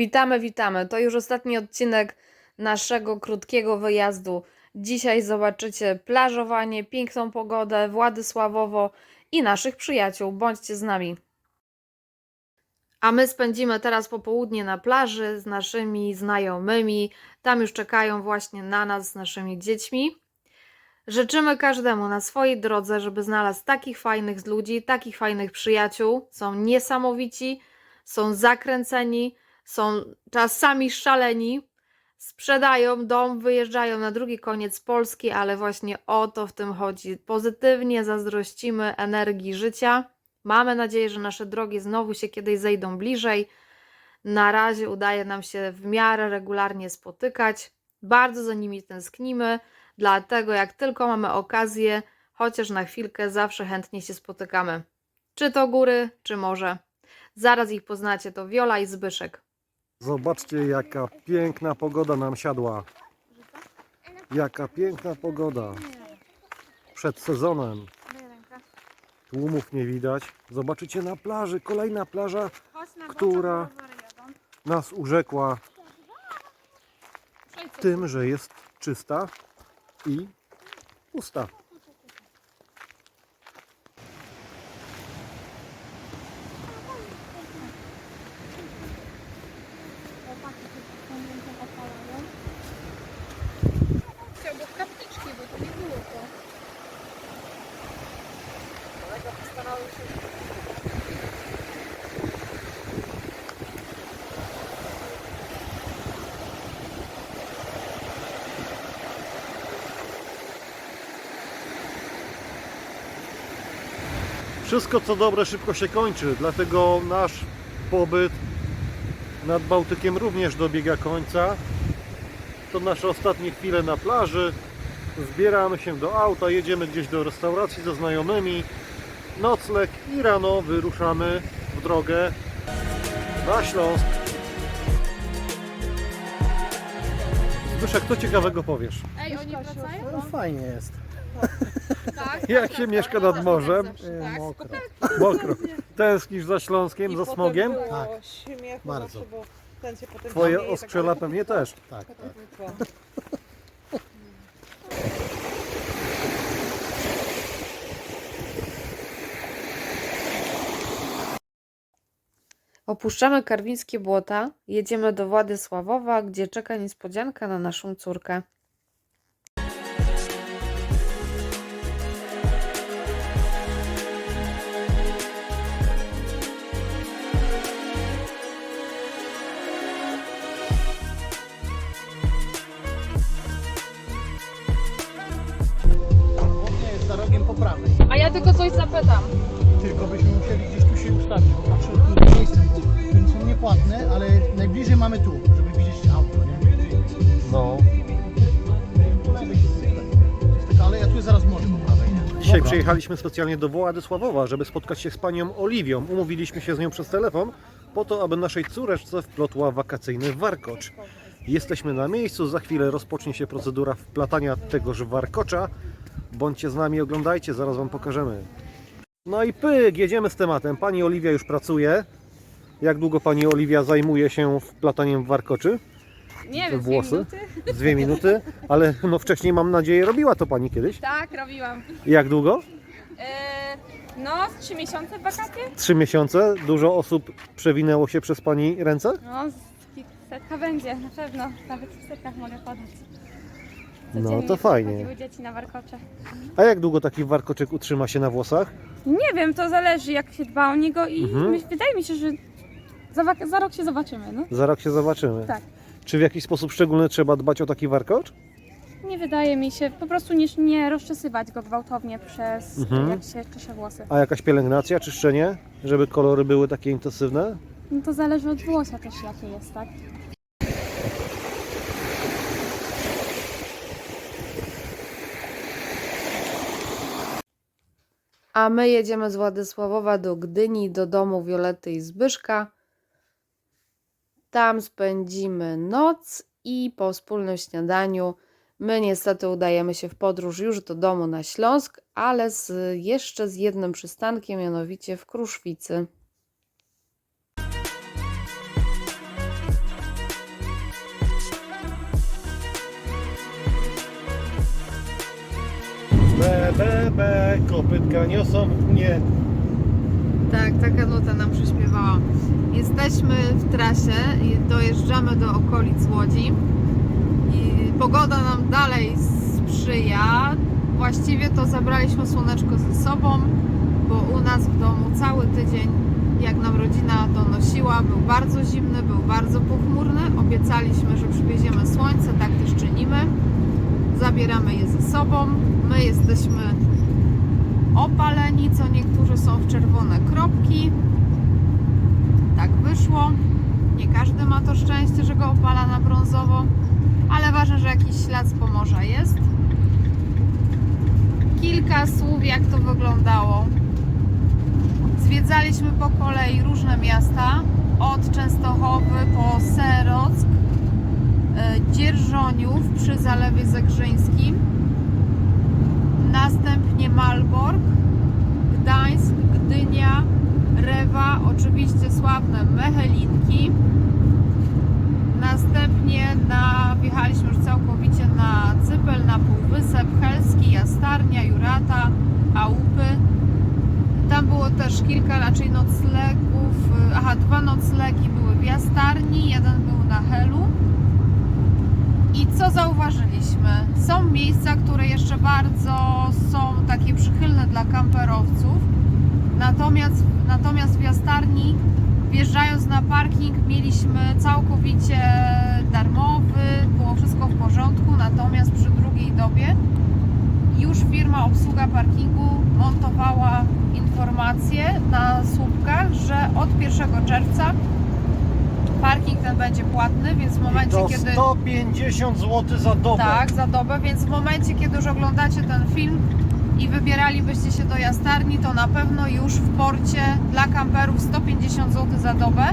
Witamy, witamy. To już ostatni odcinek naszego krótkiego wyjazdu. Dzisiaj zobaczycie plażowanie, piękną pogodę, Władysławowo i naszych przyjaciół. Bądźcie z nami. A my spędzimy teraz popołudnie na plaży z naszymi znajomymi. Tam już czekają właśnie na nas z naszymi dziećmi. Życzymy każdemu na swojej drodze, żeby znalazł takich fajnych ludzi, takich fajnych przyjaciół. Są niesamowici, są zakręceni, są czasami szaleni, sprzedają dom, wyjeżdżają na drugi koniec Polski, ale właśnie o to w tym chodzi. Pozytywnie zazdrościmy energii życia. Mamy nadzieję, że nasze drogi znowu się kiedyś zejdą bliżej. Na razie udaje nam się w miarę regularnie spotykać. Bardzo za nimi tęsknimy, dlatego jak tylko mamy okazję, chociaż na chwilkę, zawsze chętnie się spotykamy. Czy to góry, czy morze. Zaraz ich poznacie, to Wiola i Zbyszek. Zobaczcie jaka piękna pogoda nam siadła. Jaka piękna pogoda. Przed sezonem. Tłumów nie widać. Zobaczycie na plaży. Kolejna plaża Która? nas urzekła tym, że jest czysta i pusta. Nie to. Wszystko co dobre szybko się kończy, dlatego nasz pobyt nad Bałtykiem również dobiega końca. To nasze ostatnie chwile na plaży. Zbieramy się do auta, jedziemy gdzieś do restauracji ze znajomymi. Nocleg i rano wyruszamy w drogę na Śląsk. Zbyszek, co ciekawego powiesz? Ej, oni wracają? No fajnie jest. Tak. Jak się mieszka nad morzem? E, Mokro. Mokro. Tęsknisz za Śląskiem, za smogiem? Było Tak. śmiechu Bardzo. Bo ten się potem Twoje śmieje, oskrzela pewnie też. Tak, tak. Opuszczamy karwińskie błota, jedziemy do Władysławowa, gdzie czeka niespodzianka na naszą córkę. Przyjechaliśmy specjalnie do Władysławowa, żeby spotkać się z panią Oliwią. Umówiliśmy się z nią przez telefon po to, aby naszej córeczce wplotła wakacyjny warkocz. Jesteśmy na miejscu, za chwilę rozpocznie się procedura wplatania tegoż warkocza. Bądźcie z nami, oglądajcie, zaraz Wam pokażemy. No i pyk, jedziemy z tematem. Pani Oliwia już pracuje. Jak długo Pani Oliwia zajmuje się wplataniem warkoczy? Nie wiem, włosy? włosy? Z dwie minuty, ale no wcześniej mam nadzieję robiła to Pani kiedyś. Tak, robiłam. Jak długo? E, no, z trzy miesiące w wakacje? Trzy miesiące. Dużo osób przewinęło się przez Pani ręce? No, setka będzie, na pewno. Nawet w setkach mogę podać. No to fajnie. chodziły dzieci na warkocze. A jak długo taki warkoczek utrzyma się na włosach? Nie wiem, to zależy jak się dba o niego i Mhm. wydaje mi się, że za, za rok się zobaczymy, no. Za rok się zobaczymy. Tak. Czy w jakiś sposób szczególny trzeba dbać o taki warkocz? Nie wydaje mi się, po prostu nie, nie rozczesywać go gwałtownie przez Mhm. jak się czesze włosy. A jakaś pielęgnacja, czyszczenie, żeby kolory były takie intensywne? No to zależy od włosia też jakie jest, tak? A my jedziemy z Władysławowa do Gdyni, do domu Violetty i Zbyszka. Tam spędzimy noc i po wspólnym śniadaniu My niestety udajemy się w podróż już do domu na Śląsk, ale z, jeszcze z jednym przystankiem, mianowicie w Kruszwicy. Be, be, be, kopytka niosą mnie. Tak, taka nuta nam przyśpiewała. Jesteśmy w trasie, dojeżdżamy do okolic Łodzi. Pogoda nam dalej sprzyja. Właściwie to zabraliśmy słoneczko ze sobą, bo u nas w domu cały tydzień, jak nam rodzina donosiła, był bardzo zimny, był bardzo pochmurny. Obiecaliśmy, że przywieziemy słońce, tak też czynimy. Zabieramy je ze sobą. My jesteśmy opaleni, co niektórzy są w czerwone kropki. Tak wyszło. Nie każdy ma to szczęście, że go opala na brązowo, ale ważne, że jakiś ślad z Pomorza jest. Kilka słów, jak to wyglądało. Zwiedzaliśmy po kolei różne miasta, od Częstochowy po Serock, e, Dzierżoniów przy Zalewie Zegrzyńskim, następnie Malbork, Gdańsk, Gdynia, Rewa, oczywiście sławne Mechelinki. Następnie na, wjechaliśmy już całkowicie na Cypel, na Półwysep, Helski, Jastarnia, Jurata, Aupy. Tam było też kilka raczej noclegów, y, aha, dwa noclegi były w Jastarni, jeden był na Helu. I co zauważyliśmy? Są miejsca, które jeszcze bardzo są takie przychylne dla kamperowców. Natomiast, natomiast w Jastarni, wjeżdżając na parking, mieliśmy całkowicie darmowy, było wszystko w porządku. Natomiast przy drugiej dobie już firma obsługa parkingu montowała informacje na słupkach, że od 1 czerwca parking ten będzie płatny, więc w I momencie, to kiedy. 150 zł za dobę. Tak, za dobę, więc w momencie, kiedy już oglądacie ten film i wybieralibyście się do Jastarni, to na pewno już w porcie dla kamperów 150 zł za dobę,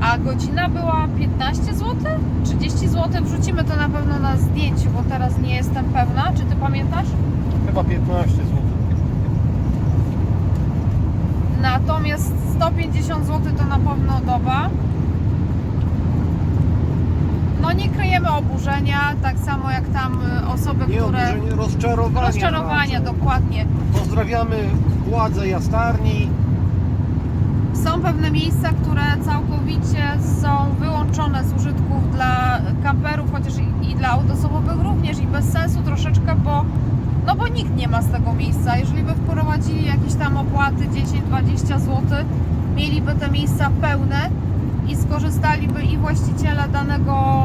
a godzina była 15 zł? 30 zł? Wrzucimy to na pewno na zdjęciu, bo teraz nie jestem pewna. Czy ty pamiętasz? Chyba 15 zł. Natomiast 150 zł to na pewno doba. Nie kryjemy oburzenia, tak samo jak tam y, osoby, Nie które... oburzenie, rozczarowania. Rozczarowania, bardzo. dokładnie. Pozdrawiamy władze jastarni. Są pewne miejsca, które całkowicie są wyłączone z użytków dla kamperów, chociaż i, i dla aut osobowych również i bez sensu troszeczkę, bo no bo nikt nie ma z tego miejsca. Jeżeli by wprowadzili jakieś tam opłaty 10-20 zł, mieliby te miejsca pełne i skorzystaliby i właściciele danego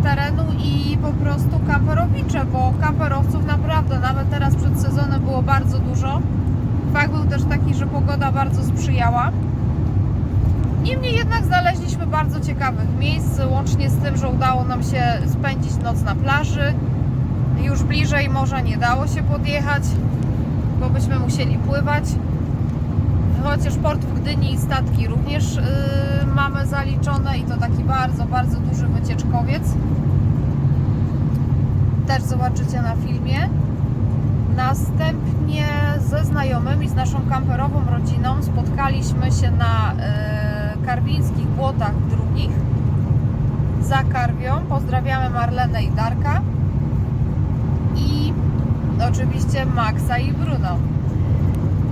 e, terenu i po prostu kamperowicze, bo kamperowców naprawdę nawet teraz przed sezonem było bardzo dużo. Fakt był też taki, że pogoda bardzo sprzyjała. Niemniej jednak znaleźliśmy bardzo ciekawych miejsc, łącznie z tym, że udało nam się spędzić noc na plaży. Już bliżej morza nie dało się podjechać, bo byśmy musieli pływać. Chociaż port w Gdyni i statki również yy, mamy zaliczone i to taki bardzo, bardzo duży wycieczkowiec. Też zobaczycie na filmie. Następnie ze znajomymi, z naszą kamperową rodziną spotkaliśmy się na e, karwińskich błotach drugich za Karwią. Pozdrawiamy Marlenę i Darka i oczywiście Maxa i Bruno.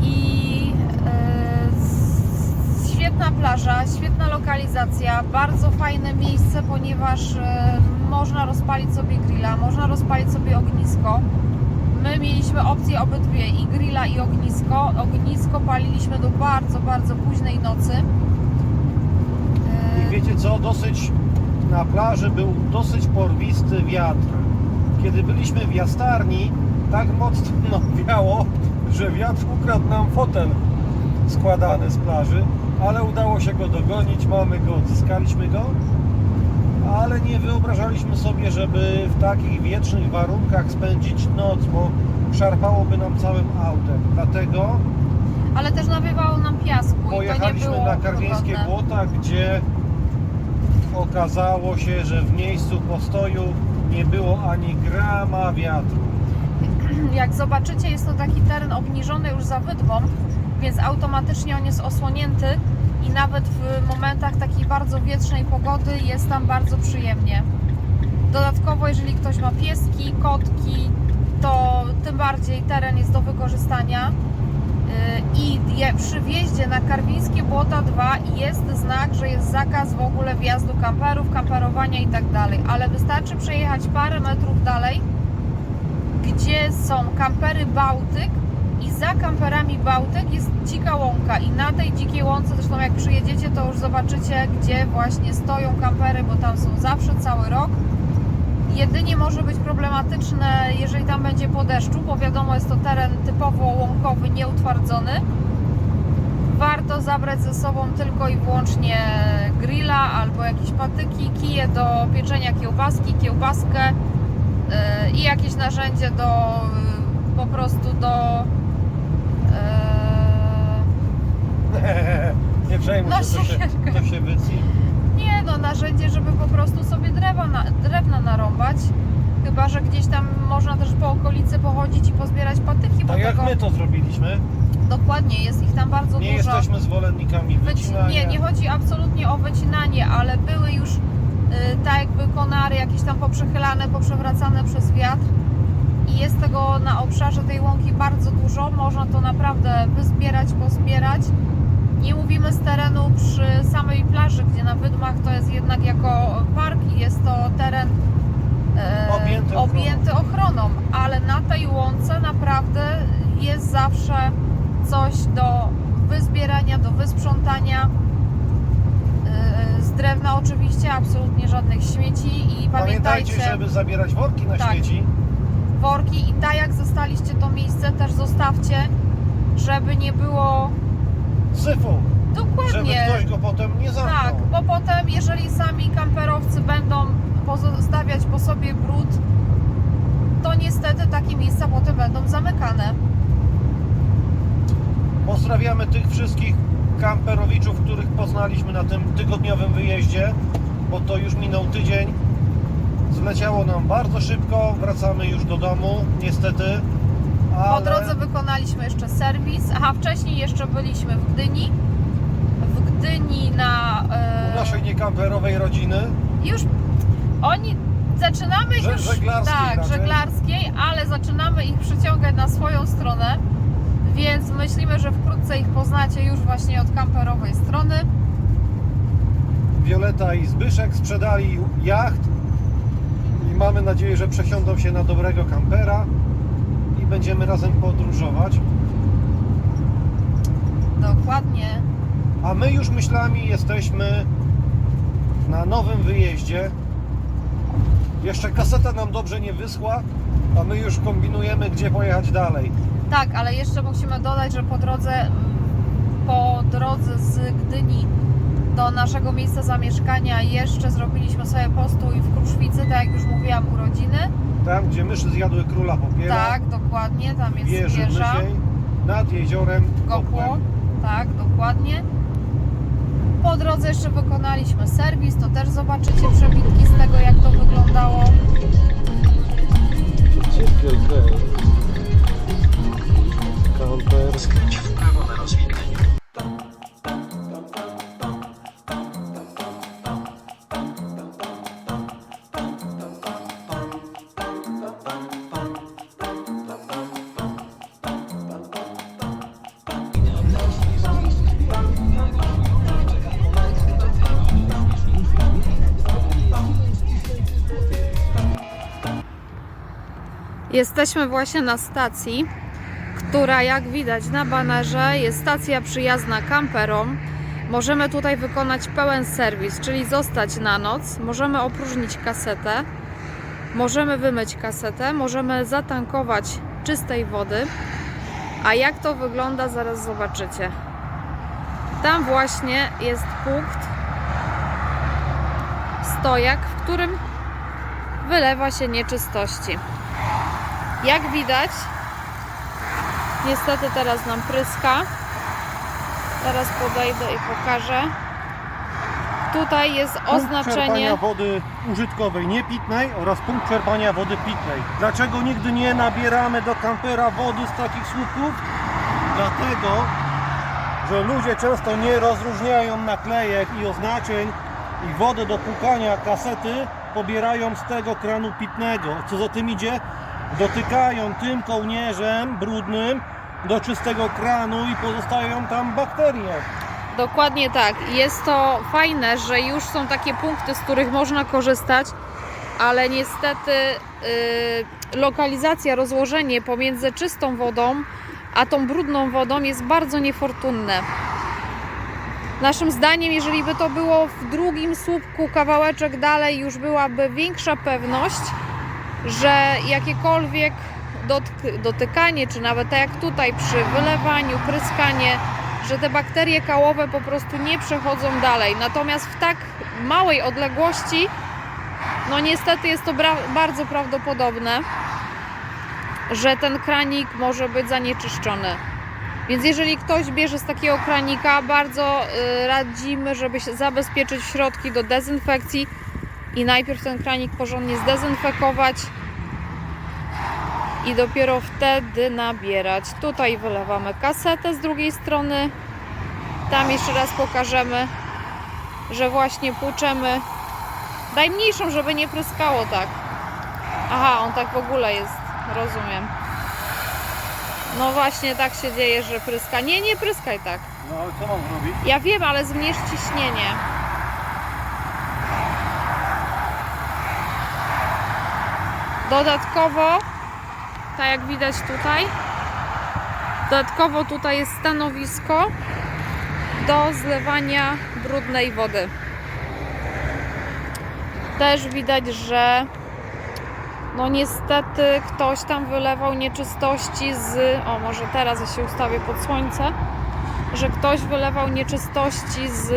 I świetna plaża, świetna lokalizacja, bardzo fajne miejsce, ponieważ e, można rozpalić sobie grilla, można rozpalić sobie ognisko. My mieliśmy opcję obydwie, i grilla, i ognisko. Ognisko paliliśmy do bardzo, bardzo późnej nocy. I wiecie co, dosyć na plaży był dosyć porwisty wiatr. Kiedy byliśmy w jastarni, tak mocno wiało, że wiatr ukradł nam fotel składany z plaży, ale udało się go dogonić, mamy go, odzyskaliśmy go, ale nie wyobrażaliśmy sobie, żeby w takich wietrznych warunkach spędzić noc, bo szarpałoby nam całym autem. Dlatego Ale też nawiewało nam piasku Pojechaliśmy na karwieńskie wygodne. błota, gdzie okazało się, że w miejscu postoju nie było ani grama wiatru. Jak zobaczycie, jest to taki teren obniżony już za wydmą, więc automatycznie on jest osłonięty i nawet w momentach takiej bardzo wietrznej pogody jest tam bardzo przyjemnie. Dodatkowo, jeżeli ktoś ma pieski, kotki, to tym bardziej teren jest do wykorzystania. Yy, I przy wjeździe na Karwińskie Błota 2 jest znak, że jest zakaz w ogóle wjazdu kamperów, kamperowania tak dalej. Ale wystarczy przejechać parę metrów dalej, gdzie są kampery Bałtyk i za kamperami Bałtyk jest dzika łąka i na tej dzikiej łące, zresztą jak przyjedziecie, to już zobaczycie, gdzie właśnie stoją kampery, bo tam są zawsze cały rok. Jedynie może być problematyczne, jeżeli tam będzie po deszczu, bo wiadomo, jest to teren typowo łąkowy, nieutwardzony. Warto zabrać ze sobą tylko i wyłącznie grilla albo jakieś patyki, kije do pieczenia kiełbaski, kiełbaskę yy, i jakieś narzędzie do yy, po prostu do Nie przejmuj No, się, to się, to się wytnie. Nie no, narzędzie, żeby po prostu sobie drewna, na, drewna narąbać. Chyba, że gdzieś tam można też po okolicy pochodzić i pozbierać patyki, Tak jak tego my to zrobiliśmy. dokładnie jest ich tam bardzo Nie dużo. jesteśmy zwolennikami Wyci- wycinania. nie, nie chodzi absolutnie o wycinanie, ale były już y, tak jakby konary jakieś tam poprzechylane, poprzewracane przez wiatr i jest tego na obszarze tej łąki bardzo dużo. Można to naprawdę wyzbierać, pozbierać. Nie mówimy z terenu przy samej plaży, gdzie na Wydmach to jest jednak jako park i jest to teren e, Objęty ochroną. objęty ochroną, ale na tej łące naprawdę jest zawsze coś do wyzbierania, do wysprzątania. E, Z drewna oczywiście, absolutnie żadnych śmieci i Pamiętajcie, pamiętajcie, żeby zabierać worki na Tak. śmieci. Worki i tak jak zostaliście to miejsce też zostawcie, żeby nie było Syfu, żeby dokładnie. ktoś go potem nie zamknął. Tak, bo potem, jeżeli sami kamperowcy będą pozostawiać po sobie brud, to niestety takie miejsca potem będą zamykane. Pozdrawiamy tych wszystkich kamperowiczów, których poznaliśmy na tym tygodniowym wyjeździe, bo to już minął tydzień. Zleciało nam bardzo szybko, wracamy już do domu, niestety. Ale... Po drodze wykonaliśmy jeszcze serwis. Aha, wcześniej jeszcze byliśmy w Gdyni. W Gdyni na. e, u naszej niekamperowej rodziny. Już oni. Zaczynamy Że- już. żeglarskiej tak, raczej. żeglarskiej, ale zaczynamy ich przyciągać na swoją stronę. Więc myślimy, że wkrótce ich poznacie już właśnie od kamperowej strony. Wioleta i Zbyszek sprzedali jacht i mamy nadzieję, że przesiądą się na dobrego kampera i będziemy razem podróżować. Dokładnie. A my już myślami jesteśmy na nowym wyjeździe. Jeszcze kaseta nam dobrze nie wyschła, a my już kombinujemy, gdzie pojechać dalej. Tak, ale jeszcze musimy dodać, że po drodze, po drodze z Gdyni do naszego miejsca zamieszkania jeszcze zrobiliśmy sobie postój w Kruszwicy, tak jak już mówiłam, urodziny. Tam, gdzie myszy zjadły króla popiera, Tak, dokładnie, tam jest wieży wieża, mysiej, nad jeziorem Gopło, Kopłem. tak, dokładnie. Po drodze jeszcze wykonaliśmy serwis, to też zobaczycie przebitki z tego, jak to wyglądało. Kamper. Skręć w prawo Jesteśmy właśnie na stacji, która jak widać na banerze jest stacja przyjazna kamperom. Możemy tutaj wykonać pełen serwis, czyli zostać na noc, możemy opróżnić kasetę, możemy wymyć kasetę, możemy zatankować czystej wody. A jak to wygląda zaraz zobaczycie. Tam właśnie jest punkt stojak, w którym wylewa się nieczystości. Jak widać, niestety teraz nam pryska. Teraz podejdę i pokażę. Tutaj jest Punkt oznaczenie. czerpania wody użytkowej, niepitnej oraz punkt czerpania wody pitnej. Dlaczego nigdy nie nabieramy do kampera wody z takich słupków? Dlatego, że ludzie często nie rozróżniają naklejek i oznaczeń i wodę do płukania kasety pobierają z tego kranu pitnego. Co za tym idzie? Dotykają tym kołnierzem brudnym do czystego kranu i pozostają tam bakterie. Dokładnie tak. Jest to fajne, że już są takie punkty, z których można korzystać, ale niestety y, lokalizacja, rozłożenie pomiędzy czystą wodą a tą brudną wodą jest bardzo niefortunne. Naszym zdaniem, jeżeli by to było w drugim słupku, kawałeczek dalej, już byłaby większa pewność, że jakiekolwiek dotyk- dotykanie, czy nawet tak jak tutaj przy wylewaniu, pryskanie, że te bakterie kałowe po prostu nie przechodzą dalej. Natomiast w tak małej odległości, no niestety jest to bardzo prawdopodobne, że ten kranik może być zanieczyszczony. Więc jeżeli ktoś bierze z takiego kranika, bardzo y, radzimy, żeby się zabezpieczyć środki do dezynfekcji i najpierw ten kranik porządnie zdezynfekować i dopiero wtedy nabierać. Tutaj wylewamy kasetę z drugiej strony. Tam jeszcze raz pokażemy, że właśnie płuczemy. Daj mniejszą, żeby nie pryskało tak. Aha, on tak w ogóle jest. Rozumiem. No właśnie tak się dzieje, że pryska. Nie, nie pryskaj tak. No ale co mam zrobić? Ja wiem, ale zmniejsz ciśnienie. Dodatkowo, tak jak widać tutaj, dodatkowo tutaj jest stanowisko do zlewania brudnej wody. Też widać, że no niestety ktoś tam wylewał nieczystości z... O, może teraz ja się ustawię pod słońce że ktoś wylewał nieczystości z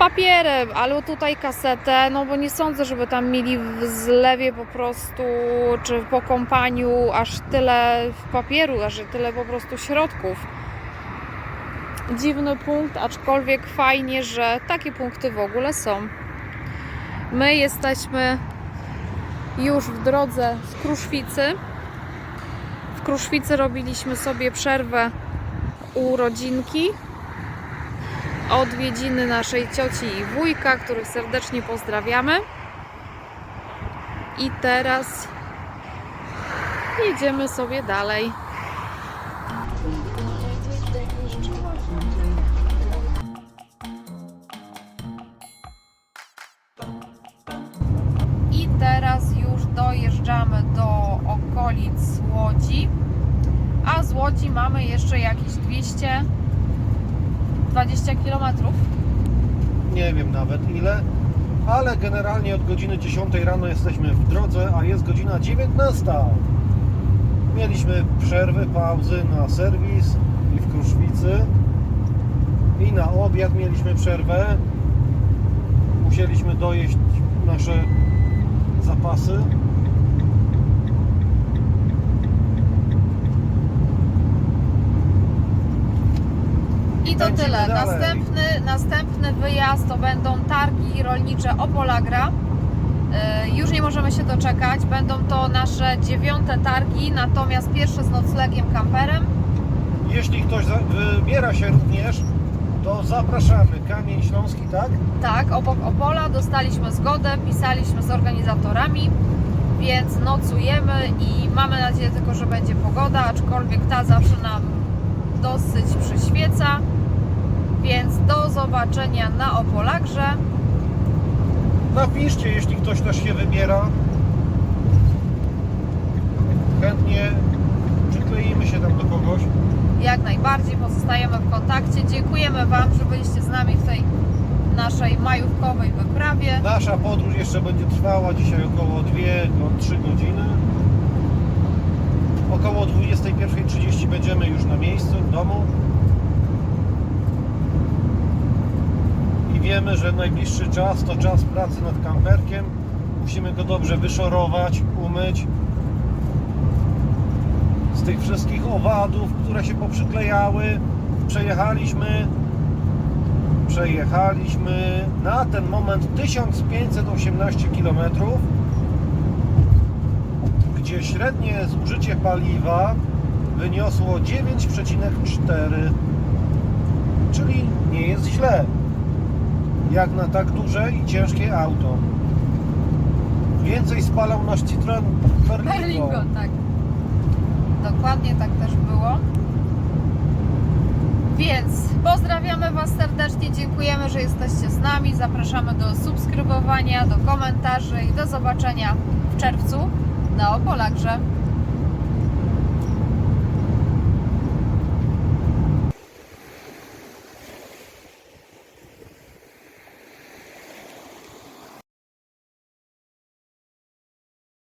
papierem, albo tutaj kasetę, no bo nie sądzę, żeby tam mieli w zlewie po prostu, czy po kąpaniu aż tyle papieru, aż tyle po prostu środków. Dziwny punkt, aczkolwiek fajnie, że takie punkty w ogóle są. My jesteśmy już w drodze z Kruszwicy. W Kruszwicy robiliśmy sobie przerwę urodzinki, odwiedziny naszej cioci i wujka, których serdecznie pozdrawiamy. I teraz jedziemy sobie dalej. 220 km. Nie wiem nawet ile, ale generalnie od godziny 10 rano jesteśmy w drodze, a jest godzina 19. Mieliśmy przerwy, pauzy na serwis i w Kruszwicy i na obiad mieliśmy przerwę. Musieliśmy dojeść nasze zapasy. I to tyle. dalej. Następny, następny wyjazd to będą targi rolnicze Opolagra. Yy, Już nie możemy się doczekać. Będą to nasze dziewiąte targi, natomiast pierwsze z noclegiem kamperem. Jeśli ktoś za- wybiera się również, to zapraszamy. Kamień Śląski, tak? Tak, obok Opola dostaliśmy zgodę, pisaliśmy z organizatorami, więc nocujemy i mamy nadzieję tylko, że będzie pogoda, aczkolwiek ta zawsze nam dosyć przyświeca. Więc do zobaczenia na Opolagrze. Napiszcie, jeśli ktoś też się wybiera. Chętnie przykleimy się tam do kogoś. Jak najbardziej pozostajemy w kontakcie. Dziękujemy Wam, że byliście z nami w tej naszej majówkowej wyprawie. Nasza podróż jeszcze będzie trwała dzisiaj około 2-3 godziny. Około 21.30 będziemy już na miejscu, w domu. Wiemy, że najbliższy czas to czas pracy nad kamperkiem. Musimy go dobrze wyszorować, umyć. Z tych wszystkich owadów, które się poprzyklejały, przejechaliśmy przejechaliśmy na ten moment 1518 km, gdzie średnie zużycie paliwa wyniosło 9,4, czyli nie jest źle, jak na tak duże i ciężkie auto. Więcej spalał nasz Citroen Berlingo. Tak. Dokładnie tak też było. Więc pozdrawiamy Was serdecznie, dziękujemy, że jesteście z nami. Zapraszamy do subskrybowania, do komentarzy i do zobaczenia w czerwcu na Opolakrze.